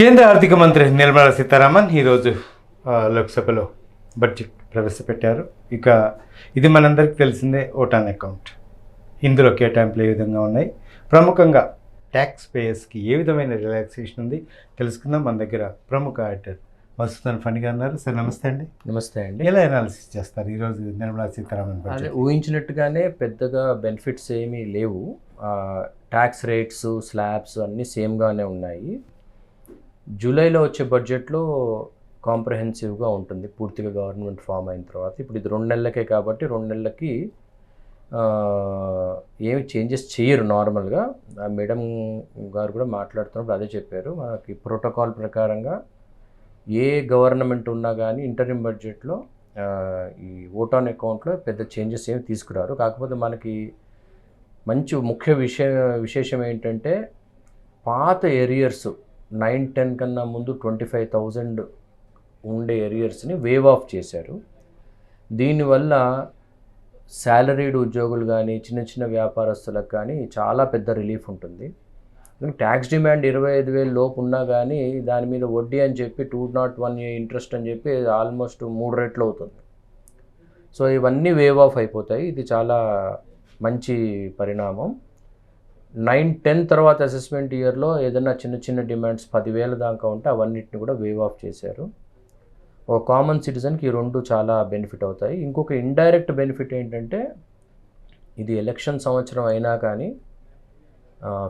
కేంద్ర ఆర్థిక మంత్రి నిర్మలా సీతారామన్ ఈరోజు లోక్సభలో బడ్జెట్ ప్రవేశపెట్టారు. ఇక ఇది మనందరికీ తెలిసిందే ఓటాన్ అకౌంట్. ఇందులో కేటాయింపులు ఏ విధంగా ఉన్నాయి? ప్రముఖంగా ట్యాక్స్ పేయర్స్కి ఏ విధమైన రిలాక్సేషన్ ఉంది? తెలుసుకుందాం. మన దగ్గర ప్రముఖ ఆడిటర్ మసూదన్ ఫండి గారు ఉన్నారు. సార్ నమస్తే అండి. నమస్తే అండి. ఎలా అనాలిసిస్ చేస్తారు ఈరోజు నిర్మలా సీతారామన్ అదే ఊహించినట్టుగానే పెద్దగా బెనిఫిట్స్ ఏమీ లేవు. ట్యాక్స్ రేట్స్ స్లాబ్స్ అన్నీ సేమ్గానే ఉన్నాయి. జూలైలో వచ్చే బడ్జెట్లో కాంప్రహెన్సివ్గా ఉంటుంది. పూర్తిగా గవర్నమెంట్ ఫామ్ అయిన తర్వాత. ఇప్పుడు ఇది రెండు నెలలకే కాబట్టి రెండు నెలలకి ఏమి చేంజెస్ చేయరు నార్మల్గా. ఆ మేడం గారు కూడా మాట్లాడుతున్నప్పుడు అదే చెప్పారు. మనకి ప్రోటోకాల్ ప్రకారంగా ఏ గవర్నమెంట్ ఉన్నా కానీ ఇంటర్మ్ బడ్జెట్లో ఈ ఓట్ ఆన్ అకౌంట్లో పెద్ద చేంజెస్ ఏమి తీసుకురారు. కాకపోతే మనకి మంచి ముఖ్య విషయ విశేషం ఏంటంటే పాత ఎరియర్స్ నైన్ టెన్ కన్నా ముందు ట్వంటీ ఫైవ్ థౌజండ్ ఉండే ఎరియర్స్ని వేవ్ ఆఫ్ చేశారు. దీనివల్ల శాలరీడ్ ఉద్యోగులు కానీ చిన్న చిన్న వ్యాపారస్తులకు కానీ చాలా పెద్ద రిలీఫ్ ఉంటుంది. ట్యాక్స్ డిమాండ్ ఇరవై ఐదు వేలు లోపు ఉన్నా కానీ దాని మీద వడ్డీ అని చెప్పి టూ నాట్ వన్ ఇంట్రెస్ట్ అని చెప్పి ఆల్మోస్ట్ మూడు రెట్లు అవుతుంది. సో ఇవన్నీ వేవ్ ఆఫ్ అయిపోతాయి. ఇది చాలా మంచి పరిణామం. నైన్ టెన్ తర్వాత అసెస్మెంట్ ఇయర్లో ఏదైనా చిన్న చిన్న డిమాండ్స్ పదివేల దాకా ఉంటే అవన్నిటిని కూడా వేవ్ ఆఫ్ చేశారు. ఒక కామన్ సిటిజన్కి ఈ రెండు చాలా బెనిఫిట్ అవుతాయి. ఇంకొక ఇండైరెక్ట్ బెనిఫిట్ ఏంటంటే ఇది ఎలక్షన్ సంవత్సరం అయినా కానీ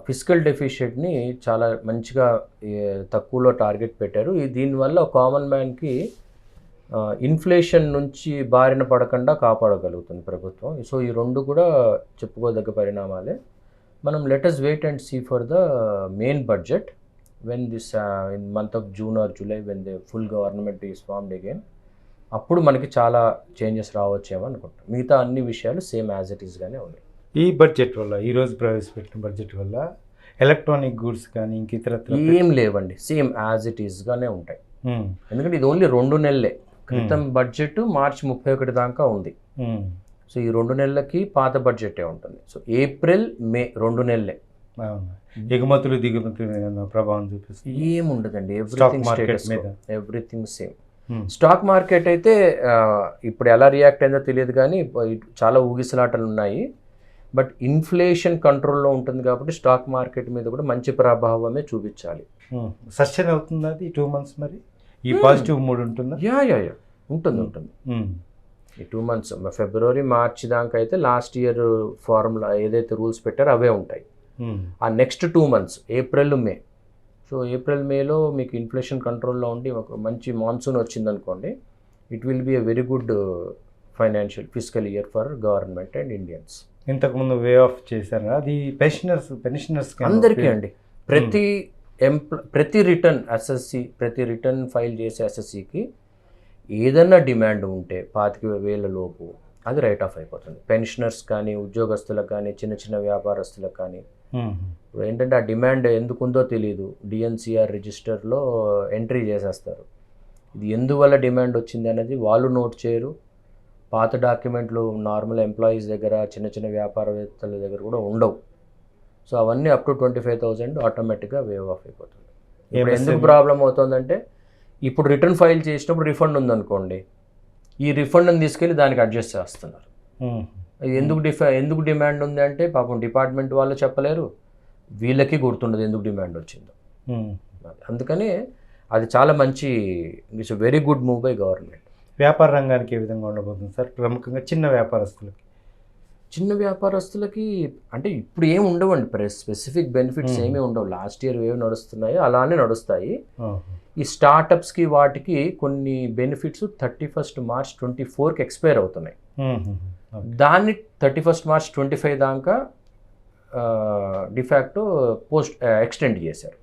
ఫిజికల్ డెఫిషియట్ని చాలా మంచిగా తక్కువలో టార్గెట్ పెట్టారు. ఈ దీనివల్ల కామన్ మ్యాన్కి ఇన్ఫ్లేషన్ నుంచి బారిన పడకుండా కాపాడగలుగుతుంది ప్రభుత్వం. సో ఈ రెండు కూడా చెప్పుకోదగ్గ పరిణామాలే. మనం let us wait and see for the main budget when this in month of June or July when the full government is formed again అప్పుడు మనకి చాలా చేంజెస్ రావచ్చేమో అనుకుంటాం మిగతా అన్ని విషయాలు సేమ్ యాజ్ ఇట్ ఈస్గానే ఉన్నాయి. ఈ బడ్జెట్ వల్ల ఈరోజు ప్రవేశపెట్టిన బడ్జెట్ వల్ల ఎలక్ట్రానిక్ గూడ్స్ కానీ ఇంక ఇతరత్ర ఏం లేవండి. సేమ్ యాజ్ ఇట్ ఈస్గానే ఉంటాయి. ఎందుకంటే ఇది ఓన్లీ రెండు నెలలే. క్రితం బడ్జెట్ మార్చి ముప్పై ఒకటి దాకా ఉంది. సో ఈ రెండు నెలలకి పాత బడ్జెటే ఉంటుంది. సో ఏప్రిల్ మే రెండు నెలలే. ఎగుమతులు దిగుమతుల ప్రభావం చూపిస్తుంది. ఏముండదండి. Everything status. Everything same Hmm. Stock market అయితే ఇప్పుడు ఎలా రియాక్ట్ అయిందో తెలియదు కానీ చాలా ఊగిసలాటలు ఉన్నాయి. బట్ ఇన్ఫ్లేషన్ కంట్రోల్లో ఉంటుంది కాబట్టి స్టాక్ మార్కెట్ మీద కూడా మంచి ప్రభావమే చూపించాలి. సస్టైన్ అవుతుంది అది? టూ మంత్స్ మరి? ఈ Hmm. పాజిటివ్ మూడ్ ఉంటుందా? యా యా యా ఉంటుంది ఉంటుంది. Hmm. ఈ టూ మంత్స్ ఫిబ్రవరి మార్చి దాకా అయితే లాస్ట్ ఇయర్ ఫార్ములా ఏదైతే రూల్స్ పెట్టారో అవే ఉంటాయి. Hmm. ఆ next two months April May so April మేలో మీకు ఇన్ఫ్లేషన్ కంట్రోల్లో ఉండి ఒక మంచి మాన్సూన్ వచ్చిందనుకోండి it will be a very good financial physical year for government and Indians ఇంతకుముందు వే ఆఫ్ చేశారు అది పెన్షనర్స్ పెన్షనర్స్ అందరికీ అండి. ప్రతి ఎంప్ల ప్రతి రిటర్న్ ఎస్ఎస్సి ప్రతి రిటర్న్ ఫైల్ చేసే ఎస్ఎస్సికి ఏదన్నా డిమాండ్ ఉంటే పాతిక వేల లోపు అది రైట్ ఆఫ్ అయిపోతుంది. పెన్షనర్స్ కానీ ఉద్యోగస్తులకు కానీ చిన్న చిన్న వ్యాపారస్తులకు కానీ. ఇప్పుడు ఏంటంటే ఆ డిమాండ్ ఎందుకు ఉందో తెలియదు డిఎన్సిఆర్ రిజిస్టర్లో ఎంట్రీ చేసేస్తారు. ఇది ఎందువల్ల డిమాండ్ వచ్చింది అనేది వాళ్ళు నోట్ చేయరు. పాత డాక్యుమెంట్లు నార్మల్ ఎంప్లాయీస్ దగ్గర చిన్న చిన్న వ్యాపారవేత్తల దగ్గర కూడా ఉండవు. సో అవన్నీ up to twenty five thousand ఆటోమేటిక్గా వేవ్ ఆఫ్ అయిపోతుంది. ఇప్పుడు ఎందుకు? ప్రాబ్లం అవుతుందంటే ఇప్పుడు రిటర్న్ ఫైల్ చేసినప్పుడు రిఫండ్ ఉందనుకోండి ఈ రిఫండ్ని తీసుకెళ్ళి దానికి అడ్జస్ట్ చేస్తున్నారు. ఎందుకు డిఫ ఎందుకు డిమాండ్ ఉంది అంటే పాపం డిపార్ట్మెంట్ వాళ్ళు చెప్పలేరు. వీళ్ళకి గుర్తుండదు ఎందుకు డిమాండ్ వచ్చిందో. అందుకని అది చాలా మంచి it's very good move by government. వ్యాపార రంగానికి ఏ విధంగా ఉండబోతుంది సార్? ప్రముఖంగా చిన్న వ్యాపారస్తులకి. చిన్న వ్యాపారస్తులకి అంటే ఇప్పుడు ఏమి ఉండవండి. Press specific benefits. ఏమీ ఉండవు. లాస్ట్ ఇయర్ ఏవి నడుస్తున్నాయో అలానే నడుస్తాయి. ఈ స్టార్టప్స్కి వాటికి కొన్ని benefits thirty first March twenty ఫోర్కి ఎక్స్పైర్ అవుతున్నాయి దాన్ని thirty first March twenty five de facto post post extend చేశారు.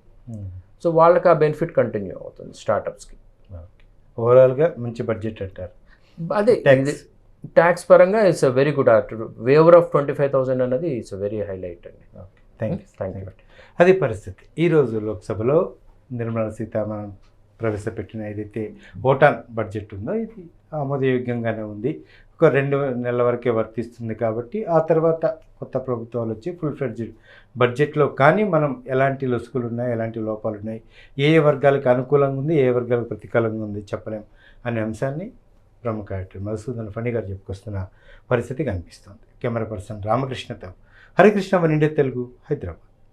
సో వాళ్ళకి ఆ బెనిఫిట్ కంటిన్యూ అవుతుంది స్టార్టప్స్కి ఓవరాల్గా మంచి బడ్జెట్ అంటారు. అదే. ట్యాక్స్ పరంగా it's a very good waiver of twenty five thousand అన్నది ఇట్స్ వెరీ హైలైట్ అండి. థ్యాంక్ యూ థ్యాంక్ యూ అది పరిస్థితి. ఈరోజు లోక్సభలో నిర్మలా సీతారామన్ ప్రవేశపెట్టిన ఏదైతే ఓటాన్ బడ్జెట్ ఉందో ఇది ఆమోదయోగ్యంగానే ఉంది. ఒక రెండు నెలల వరకే వర్తిస్తుంది కాబట్టి ఆ తర్వాత కొత్త ప్రభుత్వాలు వచ్చి ఫుల్ ఫ్లెడ్జ్డ్ బడ్జెట్లో కానీ మనం ఎలాంటి లొసుగులు ఉన్నాయి ఎలాంటి లోపాలు ఉన్నాయి ఏ ఏ వర్గాలకు అనుకూలంగా ఉంది ఏ వర్గాలకు ప్రతికూలంగా ఉంది చెప్పలేం అనే అంశాన్ని ప్రముఖ యాక్టర్ మధుసూదన్ ఫణి గారు చెప్పుకొస్తున్న పరిస్థితి కనిపిస్తుంది. కెమెరా పర్సన్ రామకృష్ణతో హరికృష్ణ మన ఇండియా తెలుగు హైదరాబాద్.